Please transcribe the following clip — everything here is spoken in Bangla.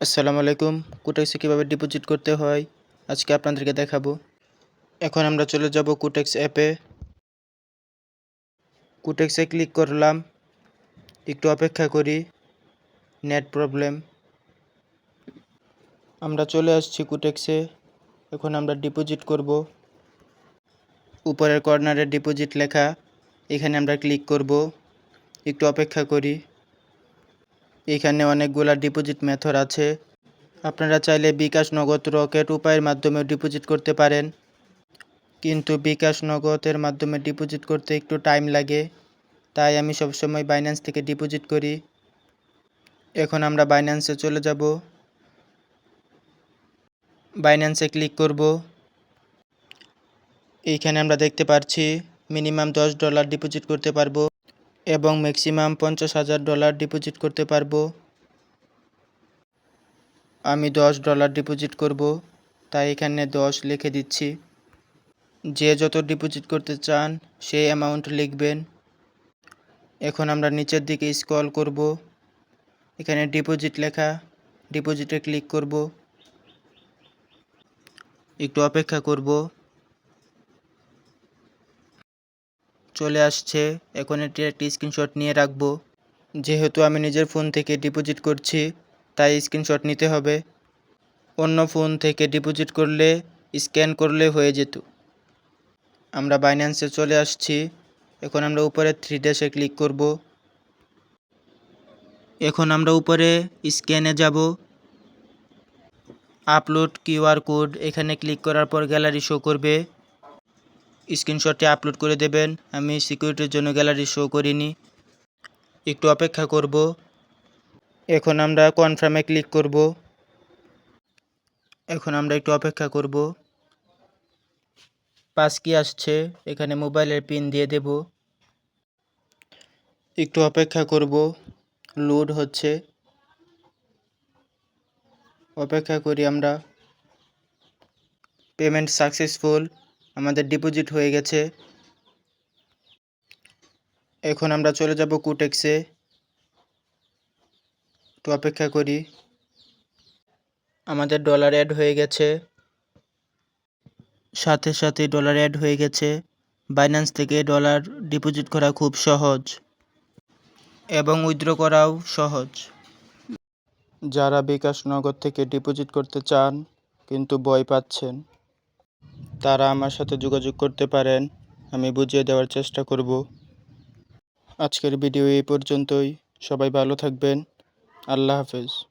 আসসালামু আলাইকুম। কুটেক্সে কীভাবে ডিপোজিট করতে হয়? আজকে আপনাদেরকে দেখাবো। এখন আমরা চলে যাব কুটেক্স অ্যাপে কুটেক্সে ক্লিক করলাম। একটু অপেক্ষা করি। Net problem. আমরা চলে আসছি কুটেক্সে এখন আমরা ডিপোজিট করব। উপরের কর্নারে ডিপোজিট লেখা। এখানে আমরা ক্লিক করব। একটু অপেক্ষা করি। এখানে অনেকগুলা ডিপোজিট মেথড আছে। আপনারা চাইলে বিকাশ নগদ রকেট উপায়ের মাধ্যমে ডিপোজিট করতে পারেন। কিন্তু বিকাশ নগদের মাধ্যমে ডিপোজিট করতে একটু টাইম লাগে, তাই আমি সবসময় বাইন্যান্স থেকে ডিপোজিট করি। এখন আমরা বাইন্যান্সে চলে যাব। বাইন্যান্সে ক্লিক করব। এইখানে আমরা দেখতে পাচ্ছি মিনিমাম দশ ডলার ডিপোজিট করতে পারব। এবং ম্যাক্সিমাম পঞ্চাশ হাজার ডলার ডিপোজিট করতে পারব। আমি দশ ডলার ডিপোজিট করব, তাই এখানে দশ লিখে দিচ্ছি। যে যত ডিপোজিট করতে চান সেই অ্যামাউন্ট লিখবেন। এখন আমরা নিচের দিকে স্ক্রল করব। এখানে ডিপোজিট লেখা ডিপোজিটে ক্লিক করব। একটু অপেক্ষা করব। চলে আসছে, এখন এটি একটি স্ক্রিনশট নিয়ে রাখব। যেহেতু আমি নিজের ফোন থেকে ডিপোজিট করছি, তাই স্ক্রিনশট নিতে হবে। অন্য ফোন থেকে ডিপোজিট করলে স্ক্যান করলে হয়ে যেত। আমরা বাইন্যান্সে চলে আসছি। এখন আমরা উপরে থ্রি ড্যাশে ক্লিক করব। এখন আমরা উপরে স্ক্যানে যাব। আপলোড কিউআর কোড এখানে ক্লিক করার পর গ্যালারি শো করবে। স্ক্রিনশটটি আপলোড করে দেবেন। আমি সিকিউরিটির জন্য গ্যালারি শো করিনি। একটু অপেক্ষা করব। এখন আমরা কনফার্মে ক্লিক করব। এখন আমরা একটু অপেক্ষা করব। পাস কি আসছে? এখানে মোবাইলের পিন দিয়ে দেব। একটু অপেক্ষা করব। লোড হচ্ছে। অপেক্ষা করি আমরা। পেমেন্ট সাকসেসফুল আমাদের ডিপোজিট হয়ে গেছে। এখন আমরা চলে যাব কুটেক্সে একটু অপেক্ষা করি। আমাদের ডলার অ্যাড হয়ে গেছে। সাথে সাথে ডলার অ্যাড হয়ে গেছে। বাইন্যান্স থেকে ডলার ডিপোজিট করা খুব সহজ। এবং উইথড্র করাও সহজ। যারা বিকাশ নগদ থেকে ডিপোজিট করতে চান, কিন্তু ভয় পাচ্ছেন তারা আমার সাথে যোগাযোগ করতে পারেন, আমি বুঝিয়ে দেওয়ার চেষ্টা করব। আজকের ভিডিও এই পর্যন্তই। সবাই ভালো থাকবেন। আল্লাহ হাফেজ।